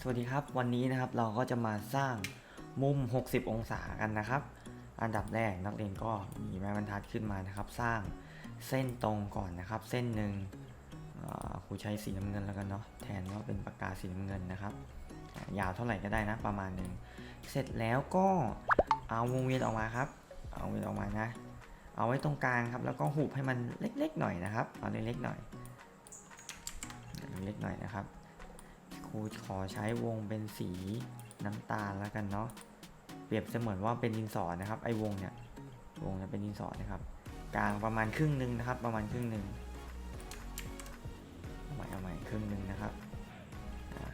สวัสดีครับวันนี้นะครับเราก็จะมาสร้างมุม 60 องศากันนะครับ อันดับแรกนักเรียนก็มีไม้บรรทัดขึ้นมานะครับ สร้างเส้นตรงก่อนนะครับ เส้นหนึ่งครูใช้สีน้ำเงินแล้วกันเนาะแทนว่าเป็นปากกาสีน้ำเงินนะครับ ยาวเท่าไหร่ก็ได้นะประมาณหนึ่งเสร็จแล้วก็เอาวงเวียนออกมาครับ เอาวงเวียนออกมานะ เอาไว้ตรงกลางครับ แล้วก็หุบให้มันเล็กๆหน่อยนะครับเอาเล็กๆหน่อยเล็กๆหน่อยนะครับ รูขอใช้วงเป็นสีน้ำตาลแล้วกันเนาะเปรียบเสมือนว่าเป็นดินสอนะครับ ไอ้วงเนี่ยวงจะเป็นดินสอนะครับกลางประมาณครึ่งหนึ่งนะครับ ประมาณครึ่งหนึ่งเอาใหม่เอาใหม่ครึ่งหนึ่งนะครับ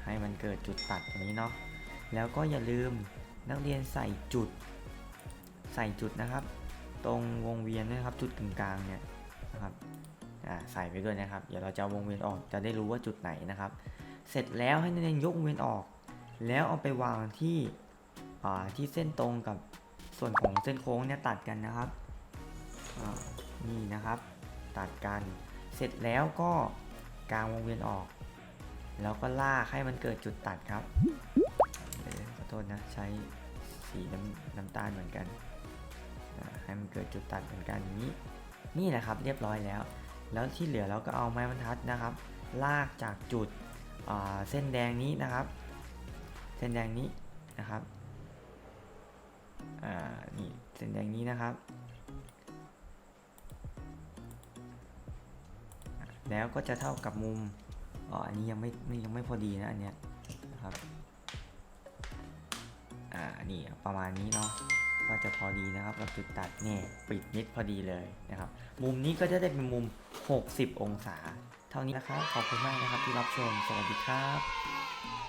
ให้มันเกิดจุดตัดตรงนี้เนาะแล้วก็อย่าลืมนักเรียนใส่จุด ใส่จุดนะครับ ตรงวงเวียนด้วยนะครับ จุดกึ่งกลางเนี่ยนะครับใส่ไปด้วยนะครับ เดี๋ยวเราจะเอาวงเวียนออกจะได้รู้ว่าจุดไหนนะครับ เสร็จแล้วให้นักเรียนยกวงเวียนออก แล้วเอาไปวางที่ที่เส้นตรงกับส่วนของเส้นโค้งเนี่ยตัดกันนะครับนี่นะครับ ตัดกัน เสร็จแล้วก็กางวงเวียนออก แล้วก็ลากให้มันเกิดจุดตัดครับขอโทษนะใช้สีน้ำน้ำตาลเหมือนกันให้มันเกิดจุดตัดเหมือนกันนี้ นี่แหละครับเรียบร้อยแล้ว แล้วที่เหลือเราก็เอาไม้บรรทัดนะครับ ลากจากจุด เส้นแดงนี้นะครับ เส้นแดงนี้นะครับอ่านี่เส้นแดงนี้นะครับ แล้วก็จะเท่ากับมุมอ๋ออันนี้ยังไม่ยังไม่พอดีนะอันเนี้ยนะครับอ่านี่ประมาณนี้เนาะก็จะพอดีนะครับกับจุดตัดเนี่ยปิดมิดพอดีเลยนะครับ มุมนี้ก็จะได้เป็นมุม 60 องศา ท่านี้นะครับ ขอบคุณมากนะครับที่รับชม สวัสดีครับ